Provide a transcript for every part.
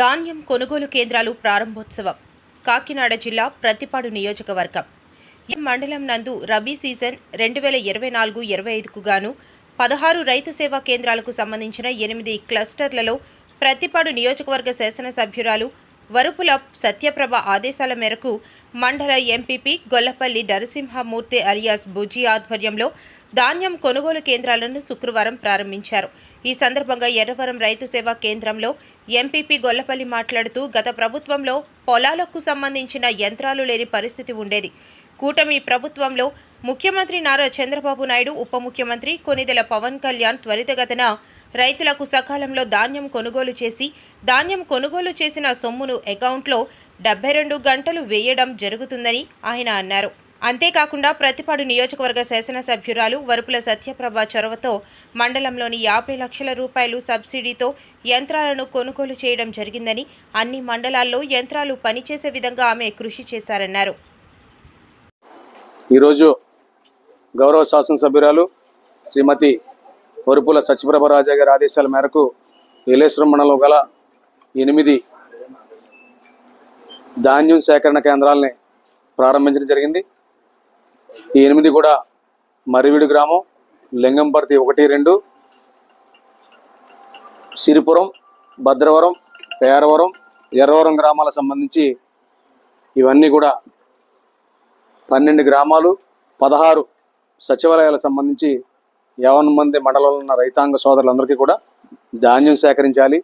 ధాన్యం కొనుగోలు కేంద్రాలు ప్రారంభోత్సవం. కాకినాడ జిల్లా ప్రతిపాడు నియోజకవర్గం. ఈ మండలం నందు రబీ సీజన్ రెండు వేల ఇరవై నాలుగు ఇరవై ఐదుకు గాను పదహారు రైతు సేవా కేంద్రాలకు సంబంధించిన ఎనిమిది క్లస్టర్లలో ప్రతిపాడు నియోజకవర్గ శాసనసభ్యురాలు వరుపుల సత్యప్రభ ఆదేశాల మేరకు మండల ఎంపీపీ గొల్లపల్లి నరసింహమూర్తి అలియాస్ బుజీ ఆధ్వర్యంలో ధాన్యం కొనుగోలు కేంద్రాలను శుక్రవారం ప్రారంభించారు. ఈ సందర్భంగా ఎర్రవరం రైతు సేవా కేంద్రంలో ఎంపీపీ గొల్లపల్లి మాట్లాడుతూ గత ప్రభుత్వంలో పొలాలకు సంబంధించిన యంత్రాలు లేని పరిస్థితి ఉండేది. కూటమి ప్రభుత్వంలో ముఖ్యమంత్రి నారా చంద్రబాబు నాయుడు ఉప ముఖ్యమంత్రి కొనిదెల పవన్ కళ్యాణ్ త్వరితగతన రైతులకు సకాలంలో ధాన్యం కొనుగోలు చేసి ధాన్యం కొనుగోలు చేసిన సొమ్మును అకౌంట్లో డెబ్బై రెండు గంటలు వేయడం జరుగుతుందని ఆయన అన్నారు. అంతేకాకుండా ప్రతిపాడు నియోజకవర్గ శాసనసభ్యురాలు వరుపుల సత్యప్రభ చొరవతో మండలంలోని యాభై లక్షల రూపాయలు సబ్సిడీతో యంత్రాలను కొనుగోలు చేయడం జరిగిందని అన్ని మండలాల్లో యంత్రాలు పనిచేసే విధంగా ఆమె కృషి చేశారన్నారు. ఈరోజు గౌరవ శాసనసభ్యురాలు శ్రీమతి వరుపుల సత్యప్రభ రాజా గారి ఆదేశాల మేరకు ఏలేశ్వరం మండలం గల ఎనిమిది ధాన్యం సేకరణ కేంద్రాలని ప్రారంభించడం జరిగింది. ఈ ఎనిమిది కూడా మరివిడి గ్రామం లింగంపర్తి ఒకటి రెండు సిరిపురం భద్రవరం పేరవరం ఎర్రవరం గ్రామాలకు సంబంధించి ఇవన్నీ కూడా పన్నెండు గ్రామాలు పదహారు సచివాలయాలకు సంబంధించి యావన్ మంది మండలంలో ఉన్న రైతాంగ సోదరులందరికీ కూడా ధాన్యం సేకరించాలి.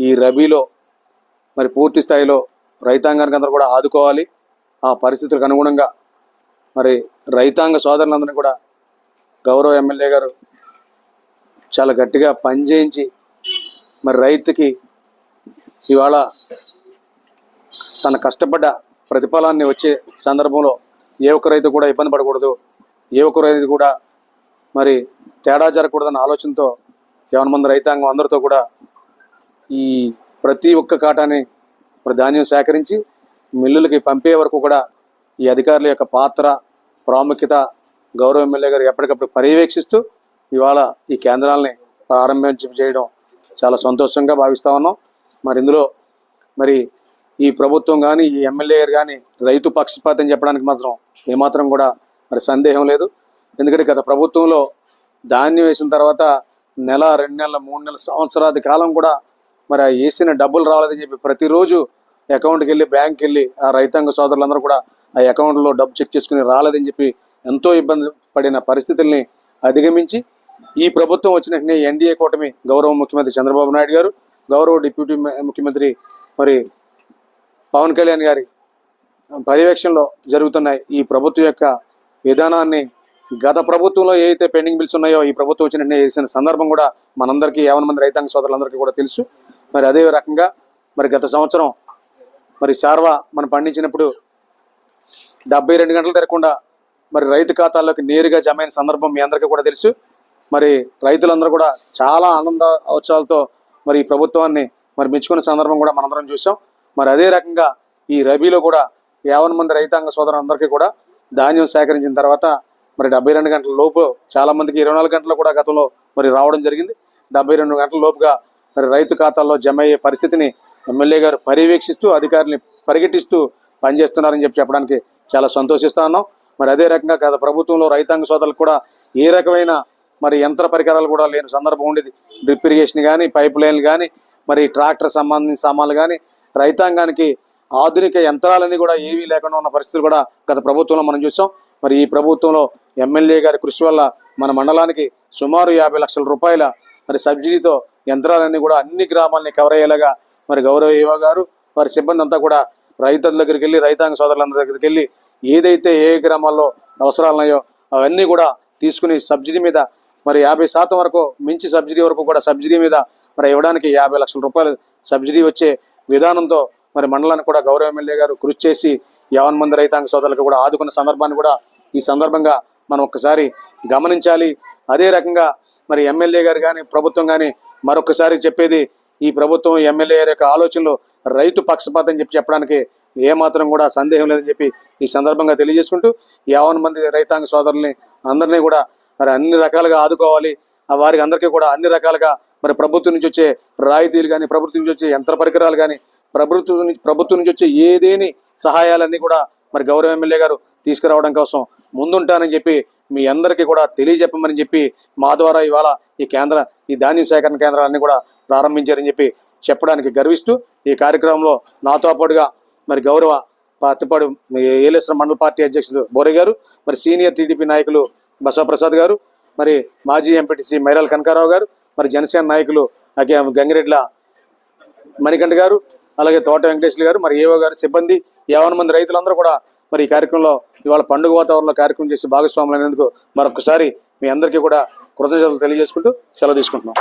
ఈ రబీలో మరి పూర్తి స్థాయిలో రైతాంగానికి అందరూ కూడా ఆదుకోవాలి. ఆ పరిస్థితులకు అనుగుణంగా మరి రైతాంగ సోదరులందరినీ కూడా గౌరవ ఎమ్మెల్యే గారు చాలా గట్టిగా పనిచేయించి మరి రైతుకి ఇవాళ తన కష్టపడ్డ ప్రతిఫలాన్ని వచ్చే సందర్భంలో ఏ ఒక్క రైతు కూడా ఇబ్బంది పడకూడదు. ఏ ఒక్క రైతు కూడా మరి తేడా జరగకూడదన్న ఆలోచనతో ఎవరి మంది రైతాంగం అందరితో కూడా ఈ ప్రతి ఒక్క కాటాని మరి ధాన్యం సేకరించి మిల్లులకి పంపే వరకు కూడా ఈ అధికారుల యొక్క పాత్ర ప్రాముఖ్యత గౌరవ ఎమ్మెల్యే గారు ఎప్పటికప్పుడు పర్యవేక్షిస్తూ ఇవాళ ఈ కేంద్రాలని ప్రారంభించి చేయడం చాలా సంతోషంగా భావిస్తూ ఉన్నాం. మరి ఇందులో మరి ఈ ప్రభుత్వం కానీ ఈ ఎమ్మెల్యే గారు కానీ రైతు పక్షపాతం చెప్పడానికి మాత్రం ఏమాత్రం కూడా మరి సందేహం లేదు. ఎందుకంటే గత ప్రభుత్వంలో ధాన్యం వేసిన తర్వాత నెల రెండు నెలల మూడు నెలల సంవత్సరాది కాలం కూడా మరి ఆ వేసిన డబ్బులు రాలేదని చెప్పి ప్రతిరోజు అకౌంట్కి వెళ్ళి బ్యాంక్కి వెళ్ళి ఆ రైతాంగ సోదరులందరూ కూడా ఆ అకౌంట్లో డబ్బు చెక్ చేసుకుని రాలేదని చెప్పి ఎంతో ఇబ్బంది పడిన పరిస్థితుల్ని అధిగమించి ఈ ప్రభుత్వం వచ్చిన వెంటనే ఎన్డీఏ కూటమి గౌరవ ముఖ్యమంత్రి చంద్రబాబు నాయుడు గారు గౌరవ డిప్యూటీ ముఖ్యమంత్రి మరి పవన్ కళ్యాణ్ గారి పర్యవేక్షణలో జరుగుతున్న ఈ ప్రభుత్వం యొక్క విధానాన్ని గత ప్రభుత్వంలో ఏదైతే పెండింగ్ బిల్స్ ఉన్నాయో ఈ ప్రభుత్వం వచ్చిన వేసిన చేసిన సందర్భం కూడా మనందరికీ యావన మంది రైతాంగ సోదరులందరికీ కూడా తెలుసు. మరి అదే రకంగా మరి గత సంవత్సరం మరి సార్వా మనం పండించినప్పుడు డెబ్బై రెండు గంటలు తిరగకుండా మరి రైతు ఖాతాల్లోకి నేరుగా జమ అయిన సందర్భం మీ అందరికీ కూడా తెలుసు. మరి రైతులందరూ కూడా చాలా ఆనంద ఉత్సవాలతో మరి ఈ ప్రభుత్వాన్ని మరి మెచ్చుకున్న సందర్భం కూడా మనందరం చూసాం. మరి అదే రకంగా ఈ రబీలో కూడా యావన్ మంది రైతాంగ సోదరులందరికీ కూడా ధాన్యం సేకరించిన తర్వాత మరి డెబ్బై రెండు గంటల లోపు చాలామందికి ఇరవై నాలుగు గంటలు కూడా గతంలో మరి రావడం జరిగింది. డెబ్బై రెండు గంటల లోపుగా మరి రైతు ఖాతాల్లో జమ అయ్యే పరిస్థితిని ఎమ్మెల్యే గారు పర్యవేక్షిస్తూ అధికారుల్ని పరిగెట్టిస్తూ పనిచేస్తున్నారని చెప్పి చెప్పడానికి చాలా సంతోషిస్తా ఉన్నాం. మరి అదే రకంగా గత ప్రభుత్వంలో రైతాంగ సోదరులకు కూడా ఏ రకమైన మరి యంత్ర పరికరాలు కూడా లేని సందర్భం ఉండేది. డ్రిప్ ఇరిగేషన్ కానీ పైప్ లైన్లు కానీ మరి ట్రాక్టర్ సంబంధించిన సామాన్లు కానీ రైతాంగానికి ఆధునిక యంత్రాలన్నీ కూడా ఏవీ లేకుండా ఉన్న పరిస్థితులు కూడా గత ప్రభుత్వంలో మనం చూసాం. మరి ఈ ప్రభుత్వంలో ఎమ్మెల్యే గారి కృషి వల్ల మన మండలానికి సుమారు యాభై లక్షల రూపాయల మరి సబ్సిడీతో యంత్రాలన్నీ కూడా అన్ని గ్రామాలని కవర్ అయ్యేలాగా మరి గౌరవ ఏవో గారు వారి సిబ్బంది అంతా కూడా రైతుల దగ్గరికి వెళ్ళి రైతాంగ సోదరులందరి దగ్గరికి వెళ్ళి ఏదైతే ఏ గ్రామాల్లో అవసరాలు ఉన్నాయో అవన్నీ కూడా తీసుకుని సబ్సిడీ మీద మరి యాభై శాతం వరకు మించి సబ్సిడీ వరకు కూడా సబ్సిడీ మీద మరి ఇవ్వడానికి యాభై లక్షల రూపాయలు సబ్సిడీ వచ్చే విధానంతో మరి మండలానికి కూడా గౌరవ ఎమ్మెల్యే గారు కృషి చేసి యావన్ మంది రైతాంగ సోదరులకు కూడా ఆదుకున్న సందర్భాన్ని కూడా ఈ సందర్భంగా మనం ఒక్కసారి గమనించాలి. అదే రకంగా మరి ఎమ్మెల్యే గారు కానీ ప్రభుత్వం కానీ మరొకసారి చెప్పేది ఈ ప్రభుత్వం ఎమ్మెల్యే గారి యొక్క ఆలోచనలు రైతు పక్షపాతం చెప్పి చెప్పడానికి ఏమాత్రం కూడా సందేహం లేదని చెప్పి ఈ సందర్భంగా తెలియజేసుకుంటూ యావన్ మంది రైతాంగ సోదరుల్ని అందరినీ కూడా మరి అన్ని రకాలుగా ఆదుకోవాలి. ఆ వారికి అందరికీ కూడా అన్ని రకాలుగా మరి ప్రభుత్వం నుంచి వచ్చే రాయితీలు కానీ ప్రభుత్వం నుంచి వచ్చే యంత్ర పరికరాలు కానీ ప్రభుత్వం నుంచి ప్రభుత్వం నుంచి వచ్చే ఏదేని సహాయాలన్నీ కూడా మరి గౌరవ ఎమ్మెల్యే గారు తీసుకురావడం కోసం ముందుంటానని చెప్పి మీ అందరికీ కూడా తెలియజెప్పమని చెప్పి మా ద్వారా ఇవాళ ఈ కేంద్ర ఈ ధాన్య సేకరణ కేంద్రాలన్నీ కూడా ప్రారంభించారని చెప్పి చెప్పడానికి గర్విస్తూ ఈ కార్యక్రమంలో నాతో పాటుగా మరి గౌరవ పత్తిపాడు ఏలేశ్వరం మండల పార్టీ అధ్యక్షులు బోరే గారు మరి సీనియర్ టీడీపీ నాయకులు బసవప్రసాద్ గారు మరి మాజీ ఎంపీటీసీ మైరాల కనకారావు గారు మరి జనసేన నాయకులు అగే గంగిరెడ్ల మణికంఠ గారు అలాగే తోట వెంకటేశ్వర గారు మరి ఏవో గారు సిబ్బంది యావన మంది రైతులందరూ కూడా మరి ఈ కార్యక్రమంలో ఇవాళ పండుగ వాతావరణంలో కార్యక్రమం చేసి భాగస్వాములు అయినందుకు మరొకసారి మీ అందరికీ కూడా కృతజ్ఞతలు తెలియజేసుకుంటూ సెలవు తీసుకుంటున్నాం.